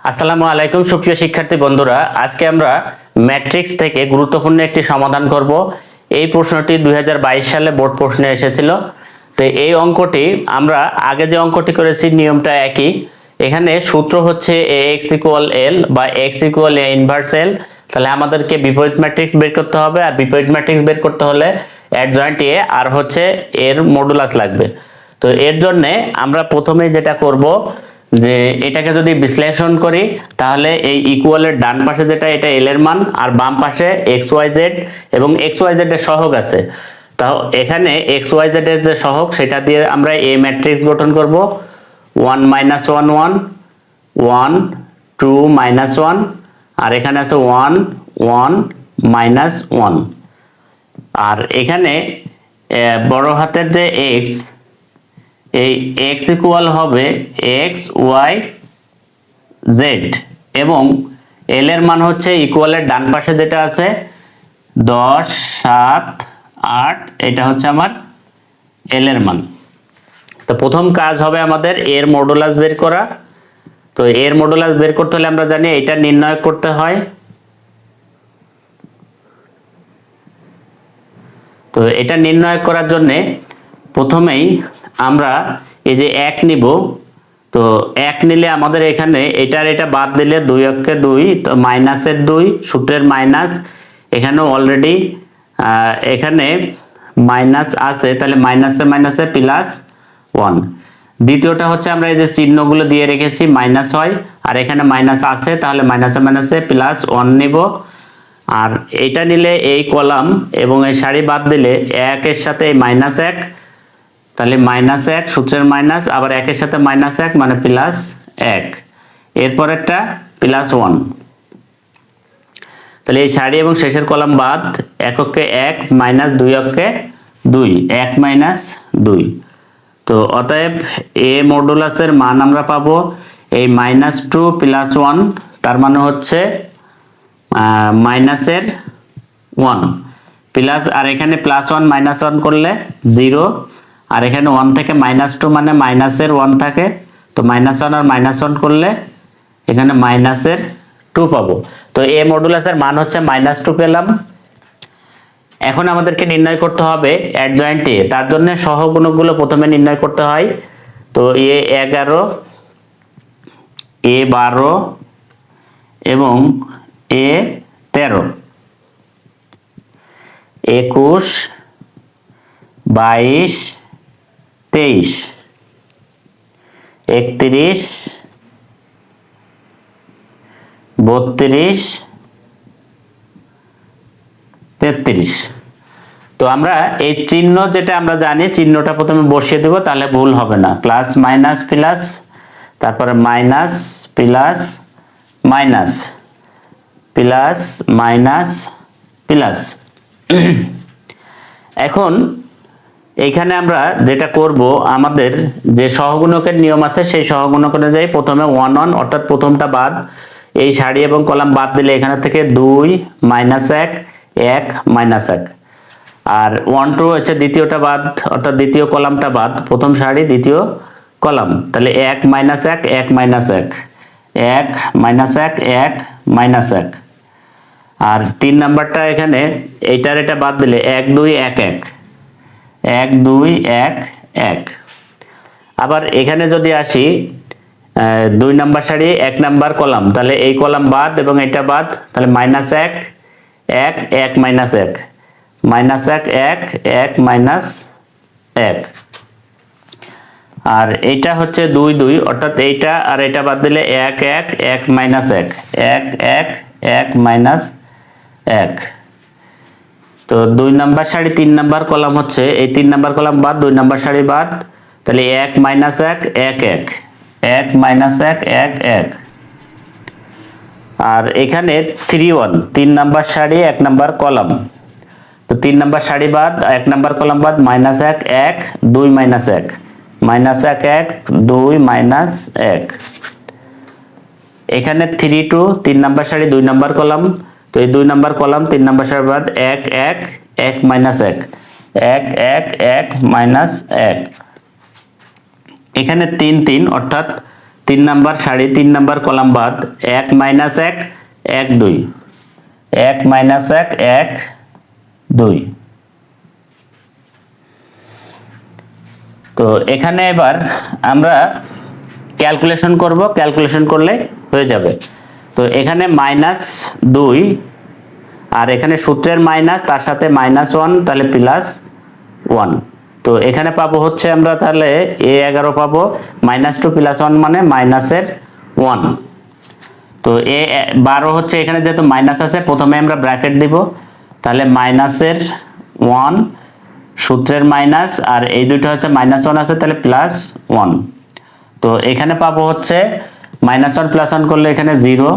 আসসালামু আলাইকুম, সুপ্রিয় শিক্ষার্থী বন্ধুরা। আজকে আমরা ম্যাট্রিক্স থেকে গুরুত্বপূর্ণ একটি সমাধান করব। এই প্রশ্নটি দু হাজার বাইশ সালে বোর্ড প্রশ্নে এসেছিল। তো এই অঙ্কটি আমরা আগে যে অঙ্কটি করেছি, নিয়মটা একই। এখানে সূত্র হচ্ছে এ এক্স ইকুয়াল এল বা X equal A inverse L তাহলে আমাদেরকে বিপরীত ম্যাট্রিক্স বের করতে হবে আর বিপরীত ম্যাট্রিক্স বের করতে হলে অ্যাডজয়েন্ট এ আর হচ্ছে এর মডুলাস লাগবে। তো এর জন্যে আমরা প্রথমে যেটা করব যে এটাকে যদি বিশ্লেষণ করি, তাহলে এই ইকুয়ালের ডান পাশে যেটা, এটা এল এর মান, আর বাম পাশে এক্স ওয়াই জেড এবং এক্স ওয়াই জেড এর সহগ আছে। তাও এখানে এক্স ওয়াই জেড এর যে সহগ, সেটা দিয়ে আমরা এ ম্যাট্রিক্স গঠন করব। One minus one one one two minus one আর এখানে আছে ওয়ান ওয়ান মাইনাস ওয়ান আর এখানে বড় হাতের যে এক্স এই এক্স ইকুয়াল হবে এক্স ওয়াই জেড এবং এল এর মান হচ্ছে ইকুয়ালের ডান পাশে যেটা আছে, দশ, সাত, আট, এটা হচ্ছে আমার এল এর মান। তো প্রথম কাজ হবে আমাদের এর মডুলাস বের করা। তো এর মডুলাস বের করতে হলে আমরা জানি এটা নির্ণয় করতে হয়। তো এটা নির্ণয় করার জন্যে প্রথমেই আমরা এই যে এক নিব, তো এক নিলে আমাদের এখানে এটার এটা বাদ দিলে দুই অক্ষে দুই, তো মাইনাসের দুই, সূত্রের মাইনাস এখানেও অলরেডি এখানে মাইনাস আছে, তাহলে মাইনাসে মাইনাসে প্লাস ওয়ান দ্বিতীয়টা হচ্ছে আমরা এই যে চিহ্নগুলো দিয়ে রেখেছি, মাইনাস হয়, আর এখানে মাইনাস আছে, তাহলে মাইনাসে মাইনাসে প্লাস ওয়ান নিব। আর এটা নিলে এই কলাম এবং এই সারি বাদ দিলে একের সাথে এই মাইনাস এক তাহলে মাইনাস এক, সূত্রের মাইনাস আবার একের সাথে মাইনাস এক মানে প্লাস এক। এরপর একটা প্লাস ওয়ান তাহলে এই সারি এবং শেষের কলাম বাদ, এককে এক মাইনাস দুই অক্ষে দুই, এক মাইনাস দুই। তো অতএব এ মডুলাসের মান আমরা পাবো এই মাইনাস টু প্লাস ওয়ান তার মানে হচ্ছে মাইনাসের ওয়ান প্লাস আর এখানে প্লাস ওয়ান মাইনাস ওয়ান করলে জিরো আর এখানে ওয়ান থেকে মাইনাস টু মানে মাইনাসের ওয়ান থাকে, তো মাইনাস ওয়ান আর মাইনাস ওয়ান করলে এখানে মাইনাসের টু পাবো। তো এ মডুলাসের মান হচ্ছে মাইনাস টু পেলাম। এখন আমাদেরকে নির্ণয় করতে হবে অ্যাডজয়েন্ট এ তার জন্য সহগুণকগুলো প্রথমে নির্ণয় করতে হয়। তো এ এগারো, এ বারো এবং এ তেরো। একুশ, বাইশ তেইশ। একত্রিশ। বত্রিশ। তেত্রিশ। তো আমরা এই চিহ্ন যেটা আমরা জানি, চিহ্নটা প্রথমে বসিয়ে দেব, তাহলে ভুল হবে না। প্লাস, মাইনাস, প্লাস, তারপরে minus, plus minus plus minus, plus. এখন এইখানে আমরা যেটা করব, আমাদের যে সহগুণকের নিয়ম আছে, সেই সহগুণক অনুযায়ী প্রথমে ওয়ান ওয়ান অর্থাৎ প্রথমটা বাদ, এই সারি এবং কলাম বাদ দিলে এখানে থেকে দুই মাইনাস এক এক মাইনাস এক। আর ওয়ান টু হচ্ছে দ্বিতীয়টা বাদ, অর্থাৎ দ্বিতীয় কলামটা বাদ, প্রথম সারি, দ্বিতীয় কলাম। তাহলে এক মাইনাস এক এক মাইনাস এক। এক মাইনাস এক এক মাইনাস এক। আর তিন নাম্বারটা এখানে, এইটার এটা বাদ দিলে এক, দুই, এক এক। এক, দুই, এক এক। আবার এখানে যদি আসি দুই নাম্বার সারি, এক নাম্বার কলাম, তাহলে এই কলাম বাদ এবং এটা বাদ, তাহলে মাইনাস এক এক এক মাইনাস এক। মাইনাস এক এক এক মাইনাস এক। আর এইটা হচ্ছে দুই দুই, অর্থাৎ এইটা আর এটা বাদ দিলে এক এক এক মাইনাস এক। এক এক এক মাইনাস এক। তো দুই নাম্বার সারি তিন নাম্বার কলাম হচ্ছে, এই তিন নাম্বার কলাম বাদ, দুই নাম্বার সারি বাদ, তাহলে এক মাইনাস এক এক এক। এক মাইনাস এক এক এক। আর এখানে থ্রি ওয়ান তিন নাম্বার সারি এক নাম্বার কলাম। তো তিন নাম্বার সারি বাদ, এক নাম্বার কলাম বাদ, মাইনাস এক এক, দুই মাইনাস এক। মাইনাস এক এক, দুই মাইনাস এক। এখানে থ্রি টু তিন নাম্বার সারি দুই নাম্বার কলাম। তো এই দুই নাম্বার কলাম, তিন নাম্বার সারি বাদ এক এক এক মাইনাস এক। এক এক এক মাইনাস এক। এখানে তিন তিন, অর্থাৎ তিন নাম্বার সাড়ে তিন নাম্বার কলাম বাদ এক মাইনাস এক এক দুই। এক মাইনাস এক এক দুই। তো এখানে এবার আমরা ক্যালকুলেশন করব, ক্যালকুলেশন করলে হয়ে যাবে। তো এখানে মাইনাস দুই, আর এখানে সূত্রের মাইনাস তার সাথে মাইনাস ওয়ান তাহলে প্লাস ওয়ান তো এখানে পাবো হচ্ছে আমরা তাহলে এ এগারো পাবো মাইনাস টু প্লাস ওয়ান মানে মাইনাসের ওয়ান তো এ বারো হচ্ছে এখানে যেহেতু মাইনাস আছে, প্রথমে আমরা ব্র্যাকেট দিব, তাহলে মাইনাসের ওয়ান সূত্রের মাইনাস আর এই দুটো হচ্ছে মাইনাস ওয়ান আছে, তাহলে প্লাস ওয়ান তো এখানে পাবো হচ্ছে মাইনাস ওয়ান প্লাস ওয়ান করলে এখানে জিরো।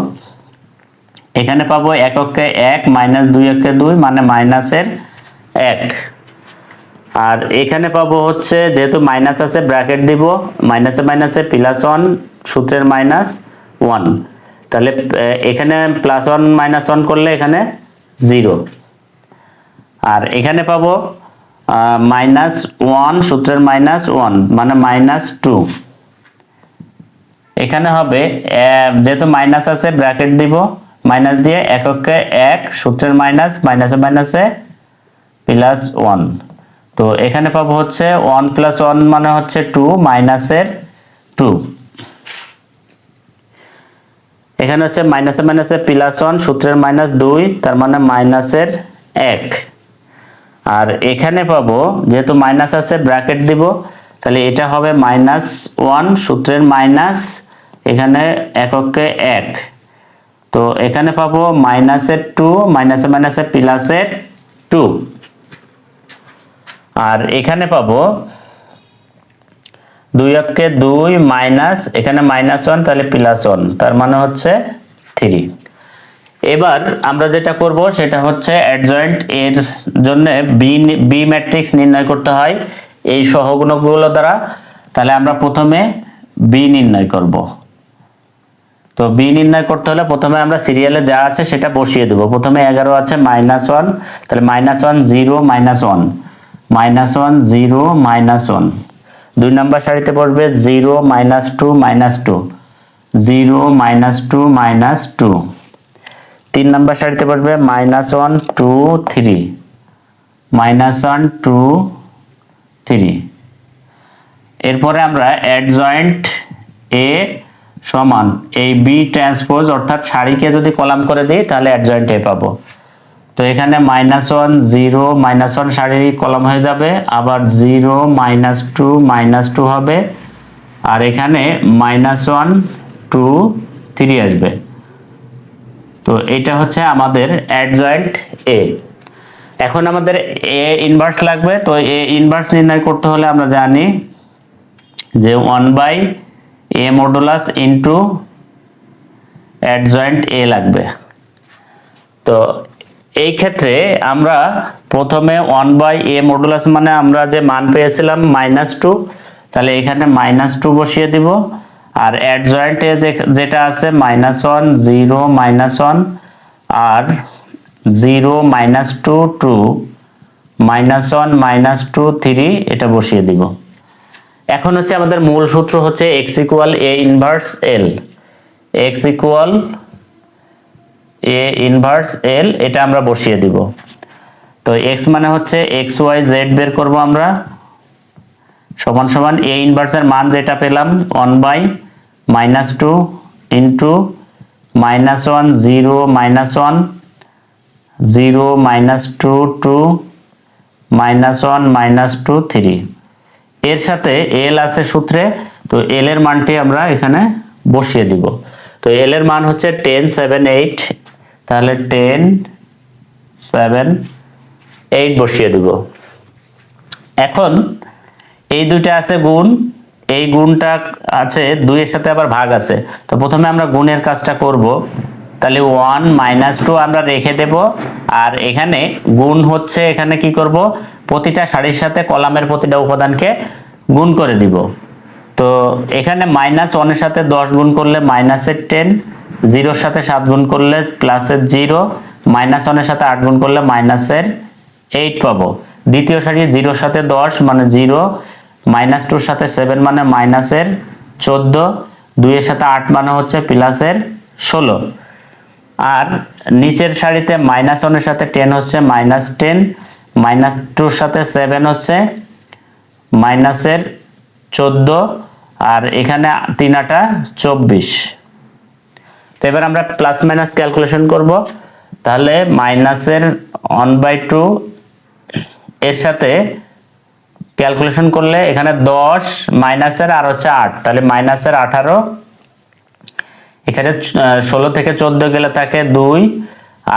এখানে পাবো এককে এক, মাইনাস দুই একে দুই মানে মাইনাসের এক। আর এখানে পাবো হচ্ছে যেহেতু মাইনাস আছে, ব্র্যাকেট দিব, মাইনাসে মাইনাসে প্লাস ওয়ান, সূত্রের মাইনাস ওয়ান। তাহলে এখানে প্লাস ওয়ান, মাইনাস ওয়ান করলে এখানে জিরো। আর এখানে পাবো মাইনাস ওয়ান, সূত্রের মাইনাস ওয়ান মানে মাইনাস টু। এখানে হবে যেহেতু মাইনাস আছে ব্র্যাকেট দিব মাইনাস দিয়ে এককে এক, সূত্রের মাইনাস মাইনাসে মাইনাসে প্লাস ওয়ান তো এখানে পাবো হচ্ছে ওয়ান প্লাস ওয়ান মানে হচ্ছে টু মাইনাসের টু এখানে হচ্ছে মাইনাসে মাইনাসে প্লাস ওয়ান সূত্রের মাইনাস দুই, তার মানে মাইনাসের এক। আর এখানে পাবো, যেহেতু মাইনাস আছে ব্র্যাকেট দিব, তাহলে এটা হবে মাইনাস ওয়ান সূত্রের মাইনাস এখানে এককে এক। তো এখানে পাবো মাইনাসের টু, মাইনাসে মাইনাসে প্লাসের টু। আর এখানে পাবো দুই অক্ষে দুই মাইনাস, এখানে মাইনাস ওয়ান, তাহলে প্লাস ওয়ান। তার মানে হচ্ছে থ্রি। এবার আমরা যেটা করব, সেটা হচ্ছে অ্যাডজয়েন্ট এর জন্য বি বি ম্যাট্রিক্স নির্ণয় করতে হয় এই সহগুণকগুলো দ্বারা। তাহলে আমরা প্রথমে বি নির্ণয় করব। তো বি নির্ণয় করতে হলে প্রথমে আমরা সিরিয়ালে যা আছে সেটা বসিয়ে দেবো। প্রথমে এগারো আছে মাইনাস ওয়ান তাহলে minus one zero minus one minus one zero minus one দুই নম্বর সারিতে পড়বে zero minus two minus two zero minus two minus two তিন নম্বর সারিতে পড়বে minus one two three minus one two three এরপরে আমরা অ্যাডজয়েন্ট এ সমান এই বি ট্রান্সপোজ অর্থাৎ সারিকে যদি কলাম করে দিই, তাহলে অ্যাডজয়েন্ট এ পাবো। তো এখানে minus one zero minus one সারি কলম হয়ে যাবে, আবার zero minus two minus two হবে, আর এখানে মাইনাস ওয়ান টু থ্রি আসবে। তো এটা হচ্ছে আমাদের অ্যাডজয়েন্ট এ এখন আমাদের এ ইনভার্স লাগবে, তো এ ইনভার্স নির্ণয় করতে হলে আমরা জানি যে one by A modulus into adjoint A লাগবে। তো এই ক্ষেত্রে আমরা প্রথমে ওয়ান বাই এ মডুলাস মানে আমরা যে মান পেয়েছিলাম মাইনাস টু তাহলে এখানে মাইনাস টু বসিয়ে দিব। আর অ্যাডজয়েন্ট যেটা আছে minus one zero minus one আর zero minus two two minus one minus two three এটা বসিয়ে দিব। এখন হচ্ছে আমাদের মূল সূত্র হচ্ছে X equal A inverse L X equal A inverse L এটা আমরা বসিয়ে দিব। তো এক্স মানে হচ্ছে এক্স ওয়াই জেড বের করব আমরা। সমান সমান এ ইনভার্সের মান যেটা পেলাম one by minus two into minus one zero minus one zero minus two two minus one minus two three এর সাথে এল আছে সূত্রে, তো এল এর মানটি আমরা এখানে বসিয়ে দিব। তো এল এর মান হচ্ছে টেন সেভেন এইট তাহলে টেন সেভেন এইট বসিয়ে দিব। এখন এই দুইটা আছে গুণ, এই গুণটা আছে দুইয়ের সাথে আবার ভাগ আছে। তো প্রথমে আমরা গুণের কাজটা করব, তাহলে ওয়ান মাইনাস টু আমরা রেখে দেব, আর এখানে গুণ হচ্ছে এখানে কি করব? প্রতিটা সারির সাথে কলামের প্রতিটা উপাদানকে গুণ করে দিব। তো এখানে মাইনাস ওয়ানের সাথে দশ গুণ করলে মাইনাসের টেন জিরোর সাথে সাত গুণ করলে প্লাসের জিরো মাইনাস ওয়ানের সাথে আট গুণ করলে মাইনাসের এইট পাবো। দ্বিতীয় সারি জিরোর সাথে দশ মানে জিরো মাইনাস টুর সাথে সেভেন মানে মাইনাসের চোদ্দ দুইয়ের সাথে আট মানে হচ্ছে প্লাসের ষোলো। আর নিচের সারিতে মাইনাস ওয়ানের সাথে টেন হচ্ছে মাইনাস টেন মাইনাস টুর সাথে সেভেন হচ্ছে, মাইনাসের চোদ্দ, আর এখানে তিন আটা চব্বিশ। তো এবার আমরা প্লাস মাইনাস ক্যালকুলেশন করব। তাহলে মাইনাসের ওয়ান বাই টু এর সাথে ক্যালকুলেশন করলে এখানে দশ, মাইনাসের আর হচ্ছে আট। তাহলে মাইনাসের আঠারো, এখানে ষোলো থেকে চোদ্দ গেলে থাকে দুই,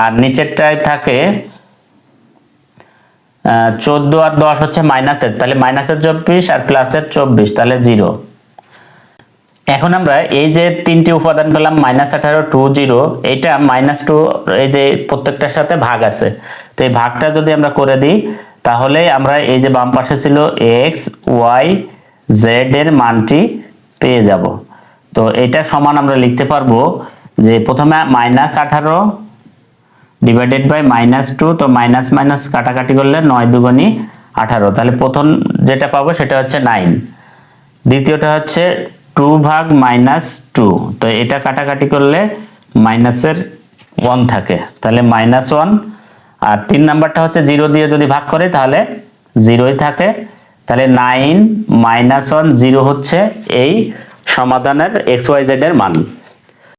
আর নিচেরটায় থাকে চোদ্দ আর দশ হচ্ছে মাইনাসের, তাহলে মাইনাসের চব্বিশ আর প্লাসের চব্বিশ, তাহলে জিরো। এখন আমরা এই যে তিনটি উপাদান পেলাম, মাইনাস আঠারো, টু, জিরো, এইটা মাইনাস টু, এই যে প্রত্যেকটার সাথে ভাগ আছে। তো এই ভাগটা যদি আমরা করে দিই, তাহলে আমরা এই যে বাম পাশে ছিল এক্স, ওয়াই, জেড এর মানটি পেয়ে যাব। তো এটা সমান আমরা লিখতে পারব যে প্রথমে মাইনাস আঠারো ডিভাইডেড বাই মাইনাস টু তো মাইনাস মাইনাস কাটাকাটি করলে নয় দুগুণি আঠারো। তাহলে প্রথম যেটা পাবো সেটা হচ্ছে নাইন দ্বিতীয়টা হচ্ছে টু ভাগ মাইনাস টু তো এটা কাটাকাটি করলে মাইনাসের ওয়ান থাকে। তাহলে মাইনাস ওয়ান আর তিন নাম্বারটা হচ্ছে জিরো দিয়ে যদি ভাগ করে, তাহলে জিরোই থাকে। তাহলে নাইন মাইনাস ওয়ান জিরো হচ্ছে এই সমাধানের এক্স ওয়াই জেড এর মান।